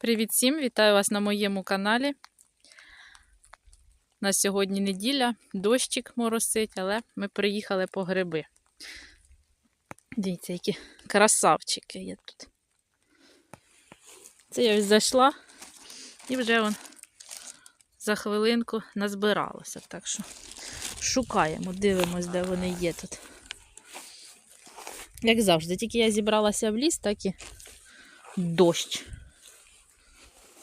Привіт всім! Вітаю вас на моєму каналі. У нас сьогодні неділя, дощик моросить, але ми приїхали по гриби. Дивіться, які красавчики є тут. Це я ось зайшла і вже вон за хвилинку назбиралося. Так що шукаємо, дивимось, де вони є тут. Як завжди, тільки я зібралася в ліс, так і дощ.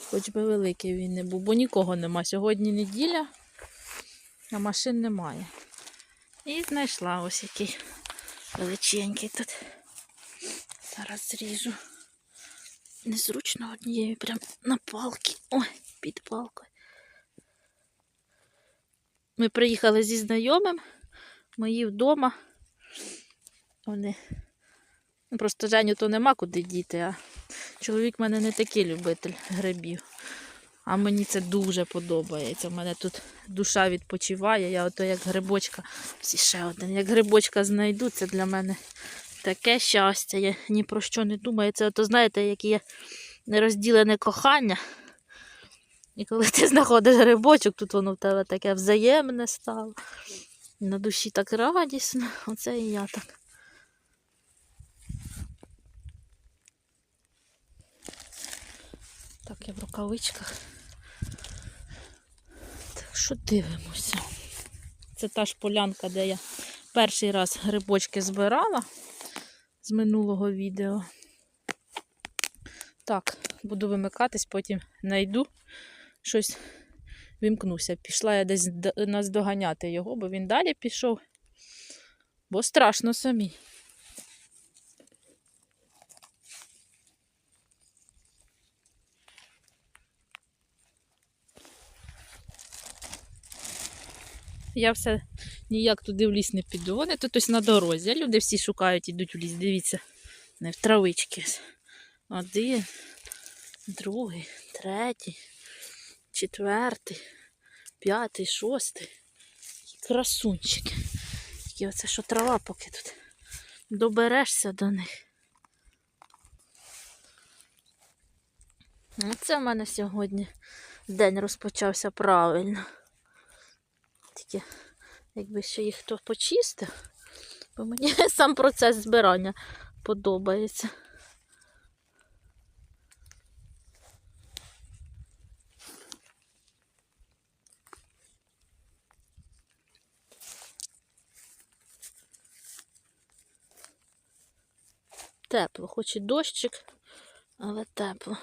Хоч би великий він не був, бо нікого нема. Сьогодні неділя, а машин немає. І знайшла ось який величенький тут. Зараз зріжу. Незручно однією прям на палки. Ой, під палкою. Ми приїхали зі знайомим, мої вдома. Вони. ну, Просто Женю то нема куди діти, а Чоловік в мене не такий любитель грибів. А мені це дуже подобається. У мене тут душа відпочиває. Я ото як грибочка, ще один, як грибочка знайду, це для мене таке щастя. Я ні про що не думаю. Це ото, знаєте, як є нерозділене кохання. І коли ти знаходиш грибочок, тут воно в тебе таке взаємне стало. На душі так радісно. Оце і я так. Так, я в рукавичках. Так, що дивимося? Це та ж полянка, де я перший раз грибочки збирала з минулого відео. Так, буду вимикатись, потім знайду щось вімкнуся. Пішла я десь наздоганяти його, бо він далі пішов. Бо страшно самі. Я все ніяк туди в ліс не піду. Вони тут ось на дорозі. Люди всі шукають, ідуть в ліс. Дивіться, не в травички. Один, другий, третій, четвертий, п'ятий, шостий. Красунчики. Тільки оце що трава поки тут. Доберешся до них. Оце в мене сьогодні день розпочався правильно. Тільки якби ще їх хто почистив, бо мені сам процес збирання подобається. Тепло, хоч і дощик, але тепло.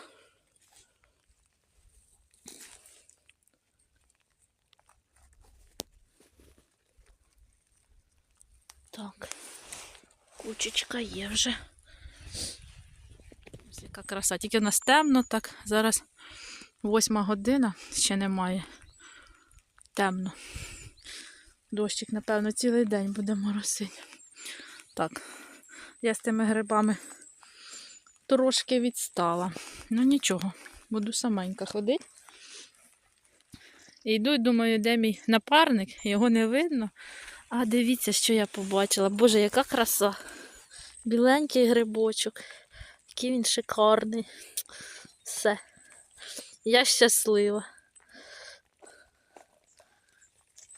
Так, кучечка є вже. Ось Яка краса. Тільки в нас темно, так. Зараз восьма година, ще немає. Темно. Дощик, напевно, цілий день буде моросити. Так, я з тими грибами трошки відстала. Ну нічого, буду саменька ходити. І йду, думаю, де мій напарник, його не видно. А дивіться, що я побачила. Боже, яка краса. Біленький грибочок. Який він шикарний. Все. Я щаслива.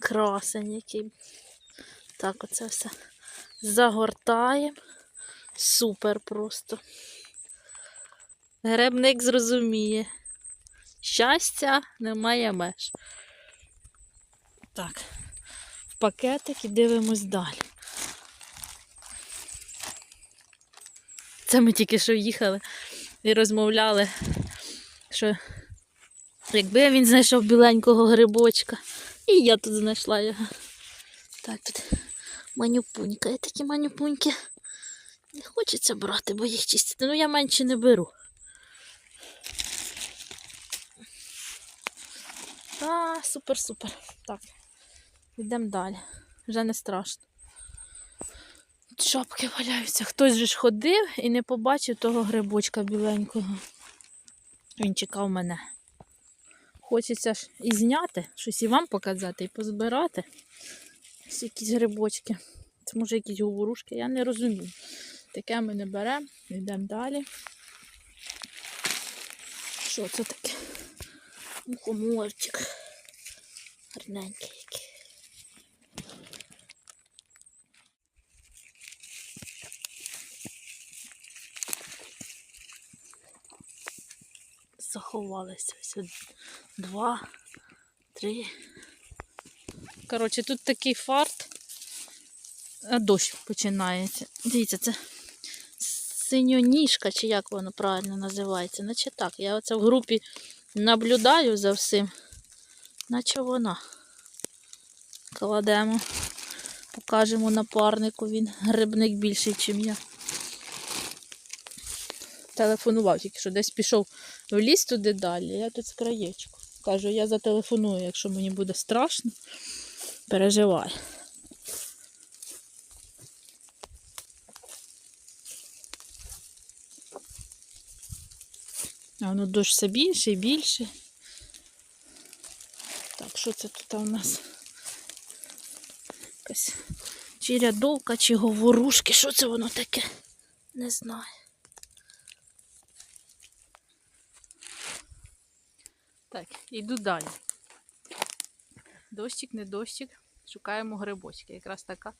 Красень який. Так, оце все загортаємо. Супер просто. Гребник зрозуміє. Щастя немає меж. Так пакетик і дивимось далі. Це ми тільки що їхали і розмовляли, що якби він знайшов біленького грибочка, і я тут знайшла його. Так, тут манюпунька. І такі манюпуньки не хочеться брати, бо їх чистити. Ну я менше не беру. А, супер-супер. Так. Йдемо далі. Вже не страшно. Шапки валяються. Хтось же ж ходив і не побачив того грибочка біленького. Він чекав мене. Хочеться ж і зняти, щось і вам показати, і позбирати. Ось якісь грибочки. Це може якісь говорушки, я не розумію. Таке ми не беремо, йдемо далі. Що це таке? Мухоморчик. Гарненький який. Ось два, три. Коротше, тут такий фарт, а дощ починається. Дивіться, це синьоніжка, чи як воно правильно називається. Наче так. Я оце в групі наблюдаю за всім. Наче вона. Кладемо, покажемо напарнику, він грибник більший, ніж я. Телефонував, тільки що десь пішов в ліс туди далі, я тут з краєчку. Кажу, я зателефоную, якщо мені буде страшно, переживай. А воно дощ все більше і більше. Так, що це тут у нас? Якась чи рядовка, чи говорушки. Що це воно таке? Не знаю. Так, іду далі. Дощик, не дощик. Шукаємо грибочки. Якраз така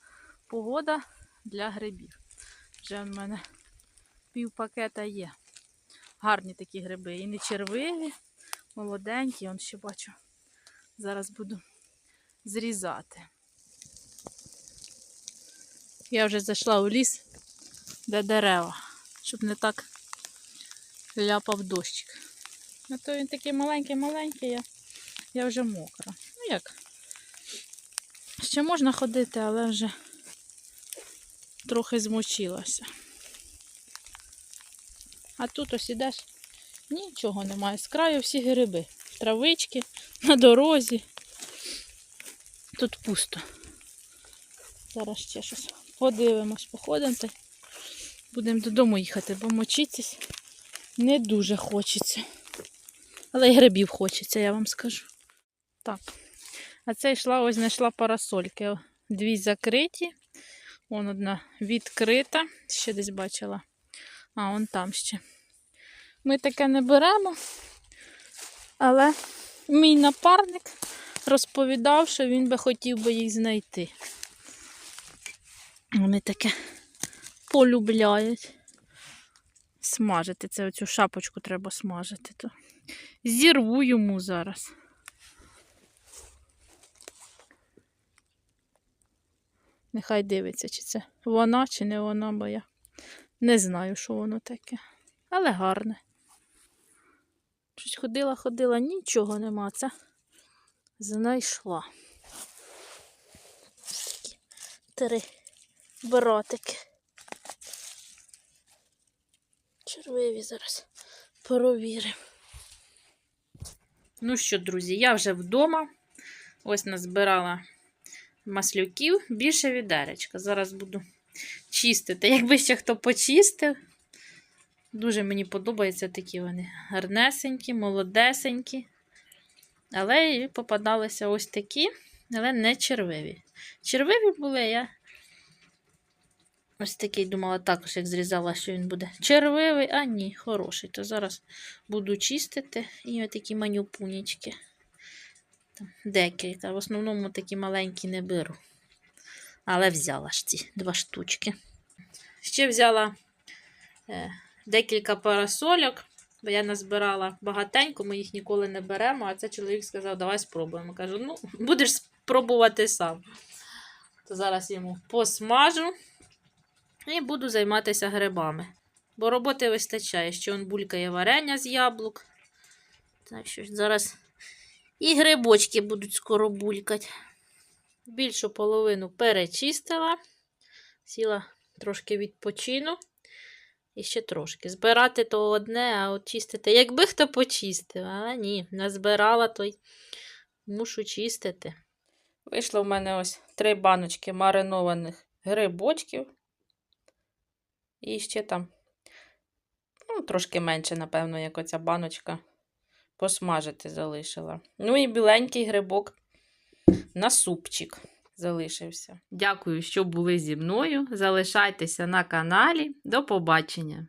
погода для грибів. Вже в мене пів пакета є. Гарні такі гриби. І не червиві, молоденькі, он ще бачу. Зараз буду зрізати. Я вже зайшла у ліс, де дерева, щоб не так ляпав дощик. А то він такий маленький-маленький, я, я вже мокра. Ну як? Ще можна ходити, але вже трохи змочилася. А тут ось ідеш, нічого немає. З краю всі гриби. Травички на дорозі. Тут пусто. Зараз ще щось подивимось, походимо та будемо додому їхати, бо мочитись не дуже хочеться. Але й грибів хочеться, я вам скажу. Так. А це йшла, ось знайшла парасольки. Дві закриті. Вон одна відкрита. Ще десь бачила. А, вон там ще. Ми таке не беремо. Але мій напарник розповідав, що він би хотів би їх знайти. Вони таке полюбляють. Смажити. Це оцю шапочку треба смажити. То зірву йому зараз. Нехай дивиться, чи це вона, чи не вона, бо я не знаю, що воно таке. Але гарне. Щось ходила, ходила, нічого нема. Це знайшла. Такі Три братики. Червиві зараз провіримо. Ну що, друзі, я вже вдома. Ось назбирала маслюків більше відеречка. Зараз буду чистити. Якби ще хто почистив. Дуже мені подобаються такі вони гарнесенькі, молодесенькі. Але і попадалися ось такі, але не червиві. Червиві були, я ось такий думала також, як зрізала, що він буде червивий, а ні, хороший. То зараз буду чистити і ось такі манюпунічки. Там декілька. В основному такі маленькі не беру. Але взяла ж ці два штучки. Ще взяла е, декілька парасольок, бо я назбирала багатенько, ми їх ніколи не беремо. А це чоловік сказав, давай спробуємо. Кажу, ну, будеш спробувати сам. То зараз йому посмажу і буду займатися грибами. Бо роботи вистачає. Ще он булькає варення з яблук. Так що ж зараз і грибочки будуть скоро булькати. Більшу половину перечистила. Сіла трошки відпочину. І ще трошки. Збирати то одне, а от чистити. Якби хто почистив, але ні, назбирала, то й мушу чистити. Вийшло в мене ось три баночки маринованих грибочків. І ще там, ну, трошки менше, напевно, як оця баночка посмажити залишила. Ну і біленький грибок на супчик залишився. Дякую, що були зі мною. Залишайтеся на каналі. До побачення!